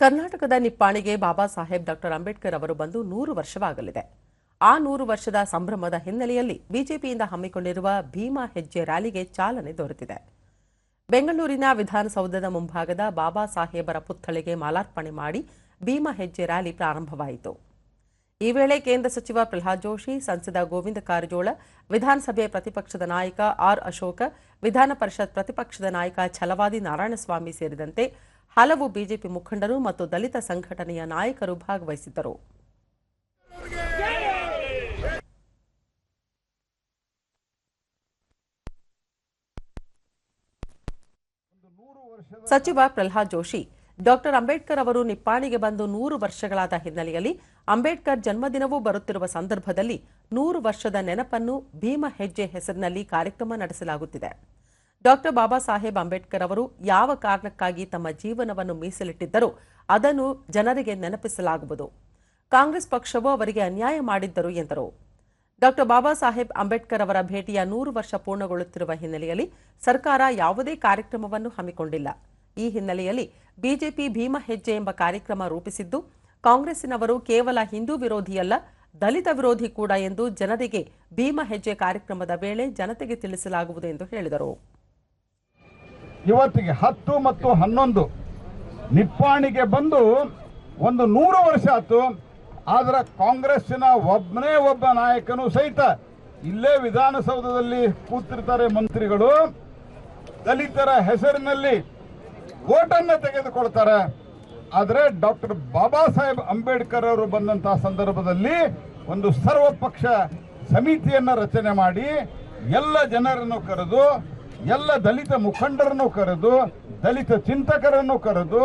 ಕರ್ನಾಟಕದ ನಿಪ್ಪಾಣಿಗೆ ಬಾಬಾ ಸಾಹೇಬ್ ಡಾಕ್ಟರ್ ಅಂಬೇಡ್ಕರ್ ಅವರು ಬಂದು ನೂರು ವರ್ಷವಾಗಲಿದೆ. ಆ ನೂರು ವರ್ಷದ ಸಂಭ್ರಮದ ಹಿನ್ನೆಲೆಯಲ್ಲಿ ಬಿಜೆಪಿಯಿಂದ ಹಮ್ಮಿಕೊಂಡಿರುವ ಭೀಮಾ ಹೆಜ್ಜೆ ರ್ಯಾಲಿಗೆ ಚಾಲನೆ ದೊರೆತಿದೆ. ಬೆಂಗಳೂರಿನ ವಿಧಾನಸೌಧದ ಮುಂಭಾಗದ ಬಾಬಾ ಸಾಹೇಬರ ಪುತ್ಥಳಿಗೆ ಮಾಲಾರ್ಪಣೆ ಮಾಡಿ ಭೀಮಾ ಹೆಜ್ಜೆ ರ್ಯಾಲಿ ಪ್ರಾರಂಭವಾಯಿತು. ಈ ವೇಳೆ ಕೇಂದ್ರ ಸಚಿವ ಪ್ರಹ್ಲಾದ್ ಜೋಶಿ, ಸಂಸದ ಗೋವಿಂದ ಕಾರಜೋಳ, ವಿಧಾನಸಭೆ ಪ್ರತಿಪಕ್ಷದ ನಾಯಕ ಆರ್ ಅಶೋಕ, ವಿಧಾನ ಪರಿಷತ್ ಪ್ರತಿಪಕ್ಷದ ನಾಯಕ ಛಲವಾದಿ ನಾರಾಯಣಸ್ವಾಮಿ ಸೇರಿದಂತೆ ಹಲವು ಬಿಜೆಪಿ ಮುಖಂಡರು ಮತ್ತು ದಲಿತ ಸಂಘಟನೆಯ ನಾಯಕರು ಭಾಗವಹಿಸಿದ್ದರು. ಸಚಿವ ಪ್ರಹ್ಲಾದ್ ಜೋಶಿ ಡಾಕ್ಟರ್ ಅಂಬೇಡ್ಕರ್ ಅವರು ನಿಪ್ಪಾಣಿಗೆ ಬಂದು ನೂರು ವರ್ಷಗಳಾದ ಹಿನ್ನೆಲೆಯಲ್ಲಿ ಅಂಬೇಡ್ಕರ್ ಜನ್ಮದಿನವೂ ಬರುತ್ತಿರುವ ಸಂದರ್ಭದಲ್ಲಿ ನೂರು ವರ್ಷದ ನೆನಪನ್ನು ಭೀಮ ಹೆಜ್ಜೆ ಹೆಸರಿನಲ್ಲಿ ಕಾರ್ಯಕ್ರಮ ನಡೆಸಲಾಗುತ್ತಿದೆ. ಡಾಕ್ಟರ್ ಬಾಬಾ ಸಾಹೇಬ್ ಅಂಬೇಡ್ಕರ್ ಅವರು ಯಾವ ಕಾರಣಕ್ಕಾಗಿ ತಮ್ಮ ಜೀವನವನ್ನು ಮೀಸಲಿಟ್ಟಿದ್ದರೂ ಅದನ್ನು ಜನರಿಗೆ ನೆನಪಿಸಲಾಗುವುದು. ಕಾಂಗ್ರೆಸ್ ಪಕ್ಷವು ಅವರಿಗೆ ಅನ್ಯಾಯ ಮಾಡಿದ್ದರು ಎಂದರು. ಡಾಕ್ಟರ್ ಬಾಬಾ ಸಾಹೇಬ್ ಅಂಬೇಡ್ಕರ್ ಅವರ ಭೇಟಿಯ ನೂರು ವರ್ಷ ಪೂರ್ಣಗೊಳ್ಳುತ್ತಿರುವ ಹಿನ್ನೆಲೆಯಲ್ಲಿ ಸರ್ಕಾರ ಯಾವುದೇ ಕಾರ್ಯಕ್ರಮವನ್ನು ಹಮ್ಮಿಕೊಂಡಿಲ್ಲ. ಈ ಹಿನ್ನೆಲೆಯಲ್ಲಿ ಬಿಜೆಪಿ ಭೀಮ ಹೆಜ್ಜೆ ಎಂಬ ಕಾರ್ಯಕ್ರಮ ರೂಪಿಸಿದ್ದು, ಕಾಂಗ್ರೆಸ್ಸಿನವರು ಕೇವಲ ಹಿಂದೂ ವಿರೋಧಿಯಲ್ಲ, ದಲಿತ ವಿರೋಧಿ ಕೂಡ ಎಂದು ಜನರಿಗೆ ಭೀಮ ಹೆಜ್ಜೆ ಕಾರ್ಯಕ್ರಮದ ವೇಳೆ ಜನತೆಗೆ ತಿಳಿಸಲಾಗುವುದು ಎಂದು ಹೇಳಿದರು. ಇವತ್ತಿಗೆ ಹತ್ತು ಮತ್ತು ಹನ್ನೊಂದು. ನಿಪ್ಪಾಣಿಗೆ ಬಂದು ಒಂದು ನೂರು ವರ್ಷ ಆಯ್ತು. ಆದ್ರೆ ಕಾಂಗ್ರೆಸ್ಸಿನ ಒಬ್ಬನೇ ಒಬ್ಬ ನಾಯಕನು ಸಹಿತ ಇಲ್ಲೇ ವಿಧಾನಸೌಧದಲ್ಲಿ ಕೂತಿರ್ತಾರೆ ಮಂತ್ರಿಗಳು. ದಲಿತರ ಹೆಸರಿನಲ್ಲಿ ಓಟನ್ನ ತೆಗೆದುಕೊಳ್ತಾರೆ. ಆದರೆ ಡಾಕ್ಟರ್ ಬಾಬಾ ಸಾಹೇಬ್ ಅಂಬೇಡ್ಕರ್ ಅವರು ಬಂದಂತಹ ಸಂದರ್ಭದಲ್ಲಿ ಒಂದು ಸರ್ವಪಕ್ಷ ಸಮಿತಿಯನ್ನ ರಚನೆ ಮಾಡಿ ಎಲ್ಲ ಜನರನ್ನು ಕರೆದು ಎಲ್ಲ ದಲಿತ ಮುಖಂಡರನ್ನು ಕರೆದು, ದಲಿತ ಚಿಂತಕರನ್ನು ಕರೆದು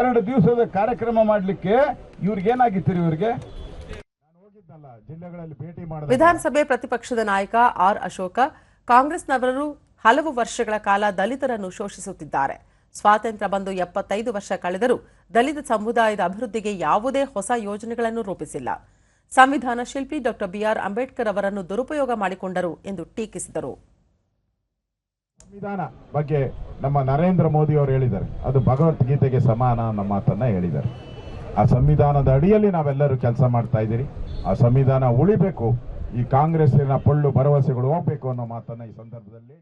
ಎರಡು ದಿವಸದ ಕಾರ್ಯಕ್ರಮ ಮಾಡಲಿಕ್ಕೆ ಇವ್ರಿಗೇನಾಗಿತ್ತು ಇವ್ರಿಗೆ? ವಿಧಾನಸಭೆ ಪ್ರತಿಪಕ್ಷದ ನಾಯಕ ಆರ್ ಅಶೋಕ ಕಾಂಗ್ರೆಸ್ನವರು ಹಲವು ವರ್ಷಗಳ ಕಾಲ ದಲಿತರನ್ನು ಶೋಷಿಸುತ್ತಿದ್ದಾರೆ. ಸ್ವಾತಂತ್ರ್ಯ ಬಂದು ಎಪ್ಪತ್ತೈದು ವರ್ಷ ಕಳೆದರೂ ದಲಿತ ಸಮುದಾಯದ ಅಭಿವೃದ್ಧಿಗೆ ಯಾವುದೇ ಹೊಸ ಯೋಜನೆಗಳನ್ನು ರೂಪಿಸಿಲ್ಲ. ಸಂವಿಧಾನ ಶಿಲ್ಪಿ ಡಾ ಬಿಆರ್ ಅಂಬೇಡ್ಕರ್ ಅವರನ್ನು ದುರುಪಯೋಗ ಮಾಡಿಕೊಂಡರು ಎಂದು ಟೀಕಿಸಿದರು. ಸಂವಿಧಾನ ಬಗ್ಗೆ ನಮ್ಮ ನರೇಂದ್ರ ಮೋದಿ ಅವರು ಹೇಳಿದ್ದಾರೆ. ಅದು ಭಗವದ್ಗೀತೆಗೆ ಸಮಾನ ಅನ್ನೋ ಮಾತನ್ನ ಹೇಳಿದ್ದಾರೆ. ಆ ಸಂವಿಧಾನದ ಅಡಿಯಲ್ಲಿ ನಾವೆಲ್ಲರೂ ಕೆಲಸ ಮಾಡ್ತಾ ಇದ್ದೀರಿ. ಆ ಸಂವಿಧಾನ ಉಳಿಬೇಕು. ಈ ಕಾಂಗ್ರೆಸ್ಸಿನ ಪೊಳ್ಳು ಭರವಸೆಗಳು ಹೋಗ್ಬೇಕು ಅನ್ನೋ ಮಾತನ್ನ ಈ ಸಂದರ್ಭದಲ್ಲಿ